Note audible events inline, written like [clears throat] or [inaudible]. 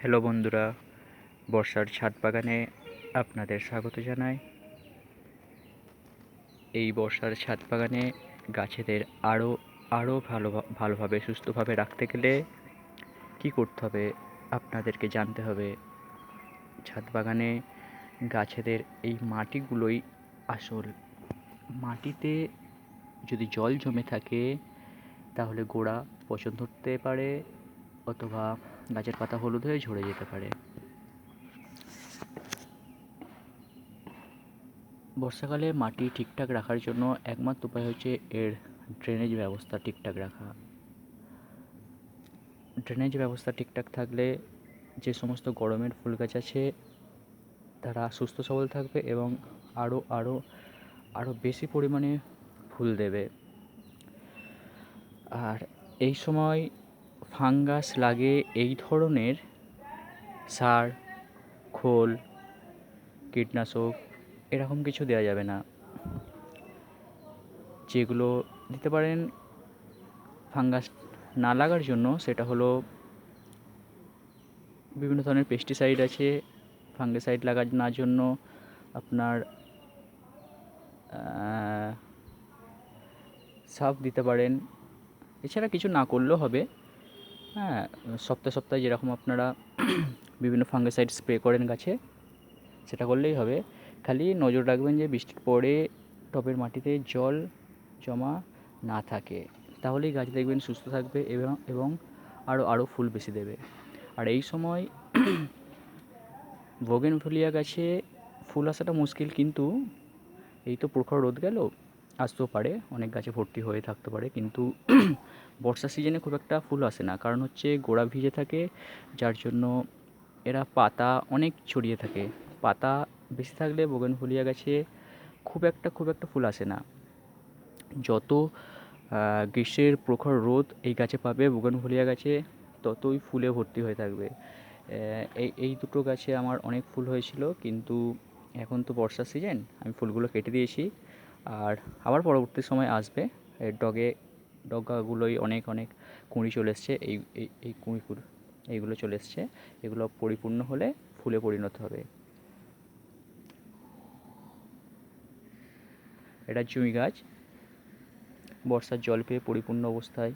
Hello বন্ধুরা, বর্ষার ছাদ বাগানে আপনাদের স্বাগত জানাই। এই বর্ষার ছাদ বাগানে গাছেদের আরও আরও ভালো, ভালোভাবে, সুস্থভাবে রাখতে গেলে কী করতে হবে আপনাদেরকে জানতে হবে। ছাদ বাগানে গাছেদের এই মাটিগুলোই আসল। মাটিতে যদি জল জমে থাকে, তাহলে গোড়া পচন ধরতে পারে অথবা গাছের পাতা হলুদ হয়ে ঝরে যেতে পারে। বর্ষাকালে মাটি ঠিকঠাক রাখার জন্য একমাত্র উপায় হচ্ছে এর ড্রেনেজ ব্যবস্থা ঠিকঠাক রাখা। ড্রেনেজ ব্যবস্থা ঠিকঠাক থাকলে যে সমস্ত গরমের ফুল গাছ আছে, তারা সুস্থ সবল থাকবে এবং আরও আরও আরও বেশি পরিমাণে ফুল দেবে। আর এই সময় ফাঙ্গাস লাগে এই ধরনের? সার, খোল, কীটনাশক, এরকম কিছু দেওয়া যাবে না। যেগুলো দিতে পারেন ফাঙ্গাস না লাগার জন্য, সেটা হলো বিভিন্ন ধরনের পেস্টিসাইড আছে ফাঙ্গিসাইড না জন্য আপনার সাফ দিতে পারেন। এছাড়া কিছু না করলেও হবে। হ্যাঁ সপ্তাহে সপ্তাহে যেরকম আপনারা বিভিন্ন ফাঙ্গিসাইড স্প্রে করেন গাছে, সেটা করলেই হবে। খালি নজর রাখবেন যে বৃষ্টির পরে টবের মাটিতে জল জমা না থাকে। তাহলেই গাছ দেখবেন সুস্থ থাকবে এবং এবং আরও আরও ফুল বেশি দেবে। আর এই সময় বোগেনভেলিয়া গাছে ফুল আসাটা মুশকিল, কিন্তু এই তো প্রখর রোদ গেল আসতেও পারে, অনেক গাছে ভর্তি হয়ে থাকতে পারে, কিন্তু [clears throat] বর্ষার সিজনে খুব একটা ফুল আসে না। কারণ হচ্ছে গোড়া ভিজে থাকে, যার জন্য এরা পাতা অনেক ছড়িয়ে থাকে। পাতা বেশি থাকলে বোগেনভেলিয়া গাছে খুব একটা খুব একটা ফুল আসে না। যত গ্রীষ্মের প্রখর রোদ এই গাছে পাবে বোগেনভেলিয়া গাছে, ততই ফুলে ভর্তি হয়ে থাকবে। এই এই দুটো গাছে আমার অনেক ফুল হয়েছিল, কিন্তু এখন তো বর্ষার সিজন আমি ফুলগুলো কেটে দিয়েছি। আর আবার পরবর্তী সময় আসবে এর ডগে, ডগাগুলোই অনেক অনেক কুঁড়ি চলে এসছে, এই এই এই কুঁড়িগুলো, এইগুলো চলে এসছে, এগুলো পরিপূর্ণ হলে ফুলে পরিণত হবে। এটা জুঁই গাছ, বর্ষার জল পেয়ে পরিপূর্ণ অবস্থায়।